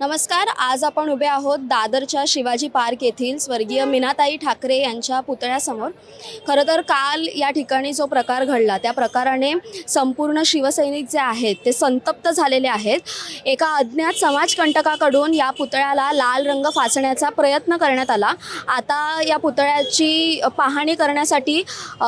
नमस्कार आज आपण उभे आहोत दादरच्या शिवाजी पार्क येथील स्वर्गीय मीनाताई ठाकरे यांच्या पुतळ्यासमोर. खरं तर काल या ठिकाणी जो प्रकार घडला त्या प्रकाराने संपूर्ण शिवसैनिक जे आहेत ते संतप्त झालेले आहेत. एका अज्ञात समाजकंटकाकडून या पुतळ्याला लाल रंग फासण्याचा प्रयत्न करण्यात आला. आता या पुतळ्याची पाहणी करण्यासाठी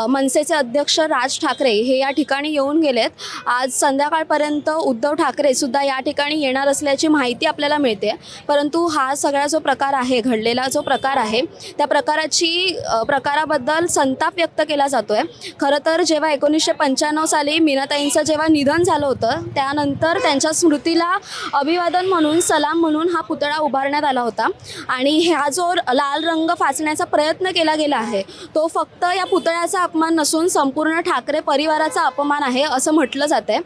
मनसेचे अध्यक्ष राज ठाकरे हे या ठिकाणी येऊन गेलेत. आज संध्याकाळपर्यंत उद्धव ठाकरे सुद्धा या ठिकाणी येणार असल्याची माहिती आपल्याला मिळते. परंतु हा सगळा जो प्रकार आहे घडलेला जो प्रकार आहे त्या प्रकाराची प्रकाराबद्दल संताप व्यक्त केला जातो आहे खरं तर जेव्हा एकोणीसशे पंच्याण्णव साली मीनाताईंचं जेव्हा निधन झालं होतं त्यानंतर त्यांच्या स्मृतीला अभिवादन म्हणून सलाम म्हणून हा पुतळा उभारण्यात आला होता. आणि हा जो लाल रंग फासण्याचा प्रयत्न केला गेला आहे तो फक्त या पुतळ्याचा अपमान नसून संपूर्ण ठाकरे परिवाराचा अपमान आहे असं म्हटलं जातं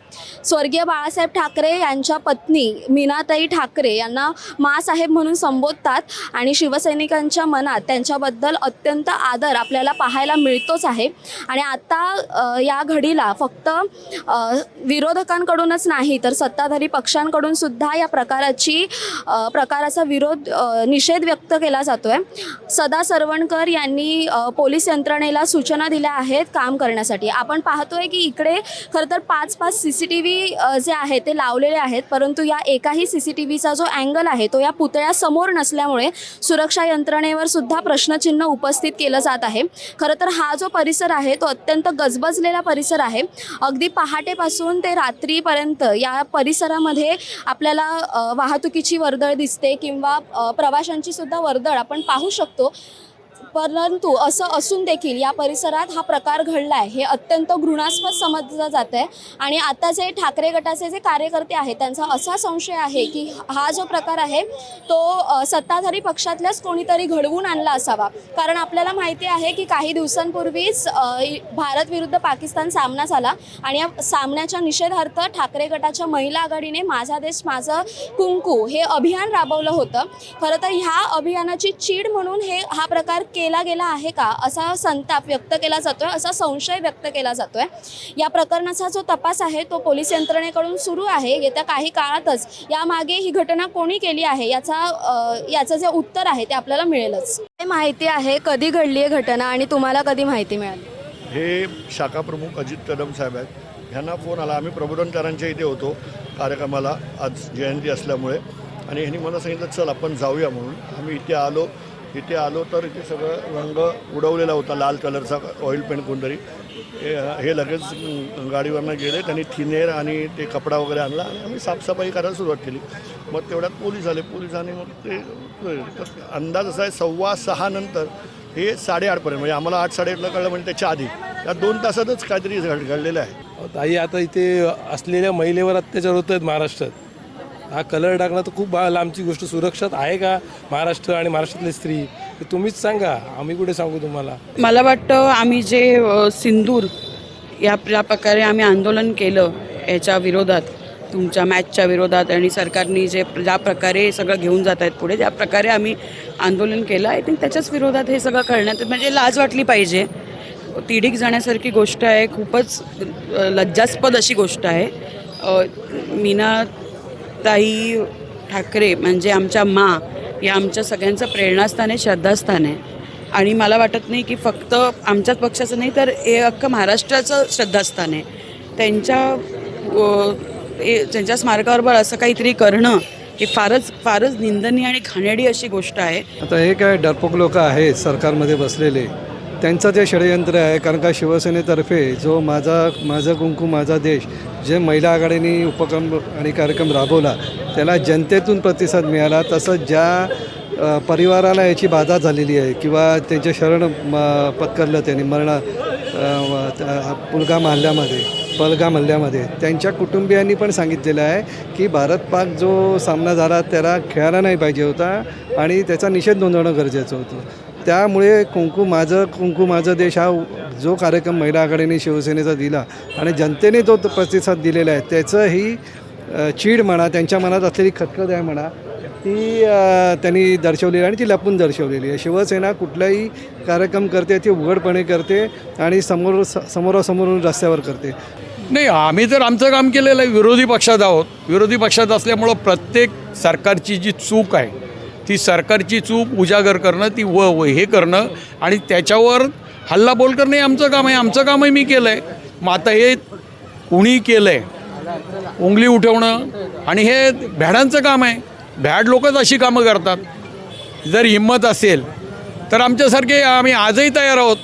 स्वर्गीय बाळासाहेब ठाकरे यांच्या पत्नी मीनाताई ठाकरे यांना मासाहेब म्हणून संबोधतात आणि शिवसैनिकांच्या मनात त्यांच्याबद्दल अत्यंत आदर आपल्याला पाहायला मिळतोच आहे. आणि आता या घडीला फक्त विरोधकांकडूनच नाही तर सत्ताधारी पक्षांकडून सुद्धा या प्रकाराची प्रकाराचा विरोध निषेध व्यक्त केला जातो आहे सदा सरवणकर यांनी पोलीस यंत्रणेला सूचना दिल्या आहेत काम करण्यासाठी. आपण पाहतोय की इकडे खरं तर पाच पाच C C T V J आहे ते लावलेले आहेत परंतु या एकाही सी सी टी व्हीचा जो अँगल आहे तो या पुतळ्यासमोर नसल्यामुळे सुरक्षा यंत्रणेवर सुद्धा प्रश्नचिन्ह उपस्थित केलं जात आहे. खरं तर हा जो परिसर आहे तो अत्यंत गजबजलेला परिसर आहे. अगदी पहाटेपासून ते रात्रीपर्यंत या परिसरामध्ये आपल्याला वाहतुकीची वर्दळ दिसते किंवा प्रवाशांची सुद्धा वर्दळ आपण पाहू शकतो. परंतु असं असून देखील या परिसरात हा प्रकार घडला आहे हे अत्यंत घृणास्पद समजलं जात आहे आणि आता जे ठाकरे गटाचे जे कार्यकर्ते आहेत त्यांचा असा संशय आहे की हा जो प्रकार आहे तो सत्ताधारी पक्षातल्याच कोणीतरी घडवून आणला असावा. कारण आपल्याला माहिती आहे की काही दिवसांपूर्वीच भारत विरुद्ध पाकिस्तान सामना झाला आणि या सामन्याच्या निषेधार्थ ठाकरे गटाच्या महिला आघाडीने माझा देश माझं कुंकू हे अभियान राबवलं होतं. खरं तर ह्या अभियानाची चीड म्हणून हे हा प्रकार के केला गेला आहे का? असा संताप व्यक्त केला जातोय असा संशय व्यक्त केला जातोय. या प्रकरणाचा जो तपास आहे तो पोलीस यंत्रणेकडून सुरू आहे. येत्या काही काळातच यामागे ही घटना कोणी केली आहे याचा याचं जे उत्तर आहे ते आपल्याला मिळेलच. माहिती आहे कधी घडली आहे घटना आणि तुम्हाला कधी माहिती मिळाली? हे शाखा प्रमुख अजित कदम साहेब आहेत. ह्यांना फोन आला. आम्ही प्रबोधनकारांच्या इथे होतो कार्यक्रमाला. आज जयंती असल्यामुळे. आणि ह्यांनी मला सांगितलं चल आपण जाऊया म्हणून. आम्ही इथे आलो. इथे आलो तर इथे सगळं रंग उडवलेला होता लाल कलरचा ऑइल पेंट कोणतरी हे हे लगेच गाडीवरनं गेले त्यांनी थिनेर आणि ते कपडा वगैरे आणला आणि आम्ही साफसफाई करायला सुरुवात केली. मग तेवढ्यात पोलीस आले पोलिसांनी मग ते अंदाज असा आहे सव्वा सहा नंतर हे साडेआठपर्यंत म्हणजे आम्हाला आठ साडेआठला कळलं म्हणजे त्याच्या आधी. त्या दोन तासातच काहीतरी घड घडलेलं आहे. ताई आता इथे असलेल्या महिलेवर अत्याचार होत आहेत महाराष्ट्रात. हा कलर टाकला तर खूप लांबची गोष्ट. सुरक्षित आहे का महाराष्ट्र आणि महाराष्ट्रातली स्त्री? ते तुम्हीच सांगा. आम्ही कुठे सांगू तुम्हाला? मला वाटतं आम्ही जे सिंदूर या प्रकारे आम्ही आंदोलन केलं याच्या विरोधात तुमच्या मॅचच्या विरोधात आणि सरकारने जे ज्या प्रकारे सगळं घेऊन जात आहेत पुढे त्या प्रकारे आम्ही आंदोलन केलं. आय थिंक त्याच्याच विरोधात हे सगळं करण्यात म्हणजे लाज वाटली पाहिजे. तिडीक जाण्यासारखी गोष्ट आहे. खूपच लज्जास्पद अशी गोष्ट आहे. मीना मीनाताई ठाकरे म्हणजे आमच्या मा या आमच्या सगळ्यांचं प्रेरणास्थान आहे श्रद्धास्थान आहे. आणि मला वाटत नाही की फक्त आमच्याच पक्षाचं नाही तर हे अख्खं महाराष्ट्राचं श्रद्धास्थान आहे. त्यांच्या ए- त्यांच्या स्मारकाबरोबर असं काहीतरी करणं हे फारच फारच निंदनीय आणि घाणेडी अशी गोष्ट आहे. आता हे काय डरपोक लोक आहेत सरकारमध्ये बसलेले? त्यांचं ते षडयंत्र आहे कारण का शिवसेनेतर्फे जो माझा माझं कुंकू माझा देश जे महिला आघाडीने उपक्रम आणि कार्यक्रम राबवला त्याला जनतेतून प्रतिसाद मिळाला. तसंच ज्या परिवाराला याची बाधा झालेली आहे किंवा त्यांचे शरण म पत्करलं त्यांनी मरण पुलगाम हल्ल्यामध्ये पलगाम हल्ल्यामध्ये त्यांच्या कुटुंबियांनी पण सांगितलेलं आहे की भारत पाक जो सामना झाला त्याला खेळायला नाही पाहिजे होता आणि त्याचा निषेध नोंदवणं गरजेचं होतं. त्यामुळे कुंकू माझं कुंकू माझं देश हा जो कार्यक्रम महिला आघाडीने शिवसेनेचा दिला आणि जनतेने तो प्रतिसाद दिलेला आहे त्याचं ही चीड म्हणा त्यांच्या मनात असलेली खतखत आहे म्हणा ती त्यांनी दर्शवलेली आहे आणि ती लपून दर्शवलेली आहे. शिवसेना कुठलाही कार्यक्रम करते ती उघडपणे करते आणि समोर समोरासमोरून रस्त्यावर करते. नाही आम्ही तर आमचं काम केलेलं आहे विरोधी पक्षात आहोत. विरोधी पक्षात असल्यामुळं प्रत्येक सरकारची जी चूक आहे ती सरकारची चूक उजागर करणं ती व व हे करणं आणि त्याच्यावर हल्लाबोल करणं हे आमचं काम आहे. आमचं कामही मी केलं आहे मग आता हे कुणी केलं आहे उंगली उठवणं आणि हे भ्याडांचं काम आहे. भ्याड लोकच अशी कामं करतात. जर हिंमत असेल तर आमच्यासारखे आम्ही आजही तयार आहोत.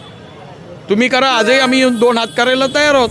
तुम्ही करा आजही आम्ही दोन हात करायला तयार आहोत.